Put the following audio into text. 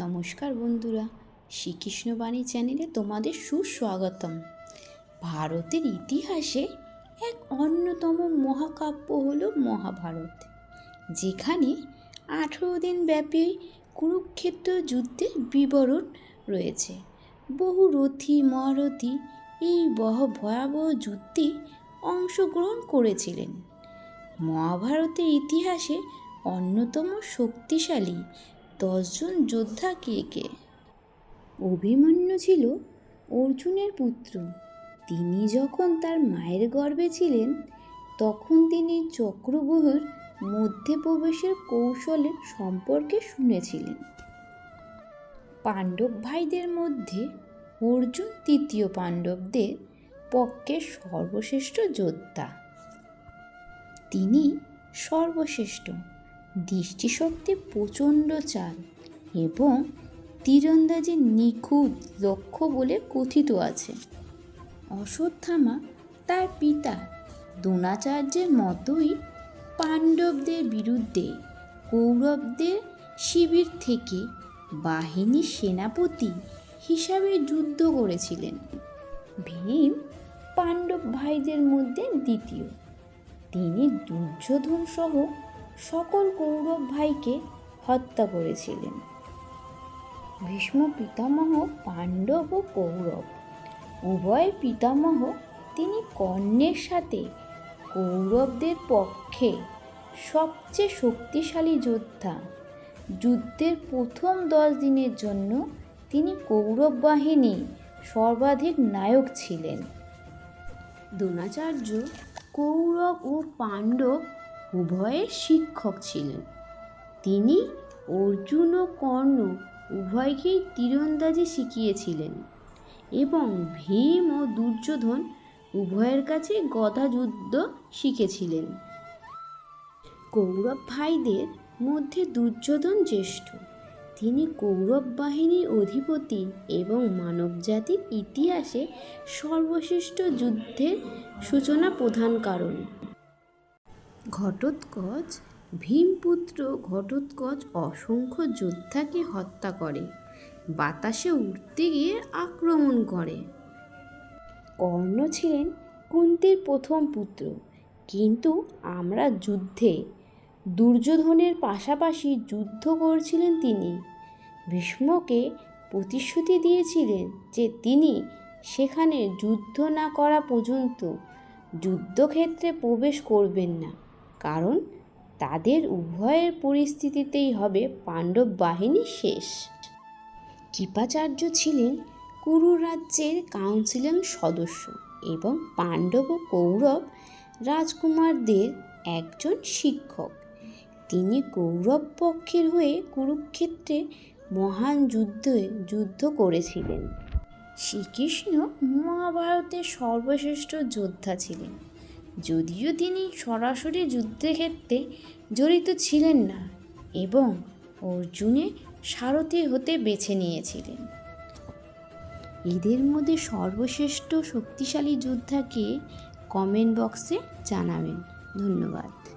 নমস্কার বন্ধুরা, শ্রীকৃষ্ণ বাণী চ্যানেলে তোমাদের সুস্বাগতম। ভারতের ইতিহাসে এক অন্যতম মহাকাব্য হল মহাভারত, যেখানে আঠেরো দিন ব্যাপী কুরুক্ষেত্র যুদ্ধের বিবরণ রয়েছে। বহু রথী, মহারথী এই বহ ভয়াবহ যুদ্ধে অংশগ্রহণ করেছিলেন। মহাভারতের ইতিহাসে অন্যতম শক্তিশালী দশজন যোদ্ধা কে কে? অভিমন্যু ছিল অর্জুনের পুত্র। তিনি যখন তার মায়ের গর্ভে ছিলেন, তখন তিনি চক্রব্যূহের মধ্যে প্রবেশের কৌশলের সম্পর্কে শুনেছিলেন। পাণ্ডব ভাইদের মধ্যে অর্জুন তৃতীয় পাণ্ডবদের পক্ষে সর্বশ্রেষ্ঠ যোদ্ধা। তিনি সর্বশ্রেষ্ঠ। দৃষ্টিশক্তি প্রচণ্ড চাল এবং তীরন্দাজি নিখুঁত লক্ষ্য বলে কথিত আছে। অশ্বত্থামা তার পিতা দ্রোণাচার্যের মতোই পাণ্ডবদের বিরুদ্ধে কৌরবদের শিবির থেকে বাহিনী সেনাপতি হিসাবে যুদ্ধ করেছিলেন। ভীম পাণ্ডব ভাইদের মধ্যে দ্বিতীয়। তিনি দুর্যোধন সহ সকল কৌরব ভাইকে হত্যা করেছিলেন। ভীষ্ম পিতামহ, পাণ্ডব ও কৌরব। উভয় পিতামহ তিনি কর্ণের সাথে কৌরবদের পক্ষে সবচেয়ে শক্তিশালী যোদ্ধা। যুদ্ধের প্রথম দশ দিনের জন্য তিনি কৌরব বাহিনী সর্বাধিক নায়ক ছিলেন। দ্রোণাচার্য, কৌরব ও পাণ্ডব উভয়ের শিক্ষক ছিলেন। তিনি অর্জুন ও কর্ণ উভয়কেই তীরন্দাজি শিখিয়েছিলেন এবং ভীম ও দুর্যোধন উভয়ের কাছে গদাযুদ্ধ শিখেছিলেন। কৌরব ভাইদের মধ্যে দুর্যোধন জ্যেষ্ঠ। তিনি কৌরব বাহিনীর অধিপতি এবং মানবজাতির ইতিহাসে সর্বশ্রেষ্ঠ যুদ্ধের সূচনা প্রধান কারণ। ঘটোৎকচ, ভীমপুত্র ঘটোৎকচ অসংখ্য যোদ্ধাকে হত্যা করে, বাতাসে উঠতে গিয়ে আক্রমণ করে। কর্ণ ছিলেন কুন্তির প্রথম পুত্র, কিন্তু আমরা যুদ্ধে দুর্যোধনের পাশাপাশি যুদ্ধ করছিলেন তিনি। ভীষ্মকে প্রতিশ্রুতি দিয়েছিলেন যে তিনি সেখানে যুদ্ধ না করা পর্যন্ত যুদ্ধক্ষেত্রে প্রবেশ করবেন না। কারণ তাদের উভয়ের পরিস্থিতিতেই হবে পাণ্ডব বাহিনী শেষ। কৃপাচার্য ছিলেন কুরু রাজ্যের কাউন্সিলের সদস্য এবং পাণ্ডব ও কৌরব রাজকুমারদের একজন শিক্ষক। তিনি কৌরব পক্ষের হয়ে কুরুক্ষেত্রে মহান যুদ্ধে যুদ্ধ করেছিলেন। শ্রীকৃষ্ণ মহাভারতের সর্বশ্রেষ্ঠ যোদ্ধা ছিলেন। যদিও তিনি সরাসরি যুদ্ধক্ষেত্রে জড়িত ছিলেন না এবং অর্জুনে সারথি হতে বেছে নিয়েছিলেন। এদের মধ্যে সর্বশ্রেষ্ঠ শক্তিশালী যোদ্ধাকে কমেন্ট বক্সে জানাবেন। ধন্যবাদ।